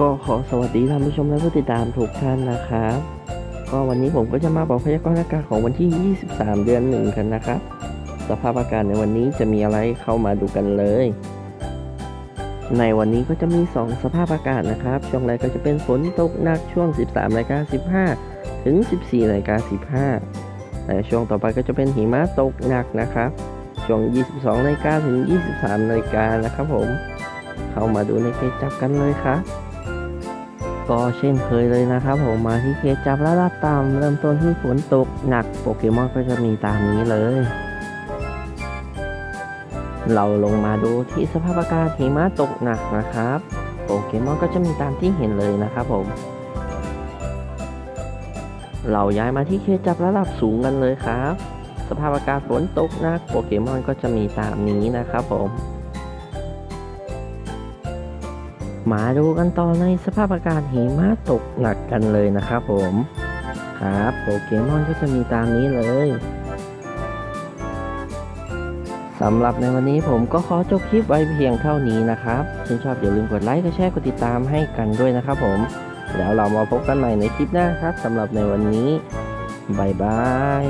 ก็ขอสวัสดีท่านผู้ชมและผู้ติดตามทุกท่านนะครับ ก็วันนี้ผมก็จะมาบอกพยากรณ์อากาศของวันที่ 23 เดือนหนึ่งกันนะครับ สภาพอากาศในวันนี้จะมีอะไรเข้ามาดูกันเลย ในวันนี้ก็จะมี 2 สภาพอากาศนะครับ ช่วงแรกก็จะเป็นฝนตกหนักช่วง 13นาฬิกา15 ถึง 14นาฬิกา15แต่ช่วงต่อไปก็จะเป็นหิมะตกหนักนะครับ ช่วง 22นาฬิกาถึง 23นาฬิกานะครับผม เข้ามาดูในเคสจับกันเลยครับ ก็เช่นเคยเลยนะครับ ผมมาที่เคสจับระดับต่ำเริ่มต้นที่ฝนตกหนักโปเกมอนก็จะมีตามนี้เลย เราลงมาดูที่สภาพอากาศหิมะตกหนักนะครับ โปเกมอนก็จะมีตามที่เห็นเลยนะครับผม เราย้ายมาที่เคสจับระดับสูงกันเลยครับ สภาพอากาศฝนตกหนักโปเกมอนก็จะมีตามนี้นะครับผม มาดูกันต่อในสภาพอากาศหิมะตกหนักกันเลยนะครับผมครับโปเกมอนก็จะมีตามนี้เลยสำหรับในวันนี้ผมก็ขอจบคลิปไว้เพียงเท่านี้นะครับถ้าชอบอย่าลืมกดไลค์กดแชร์กดติดตามให้กันด้วยนะครับผม แล้วเรามาพบกันใหม่ในคลิปหน้าครับสำหรับในวันนี้บายบาย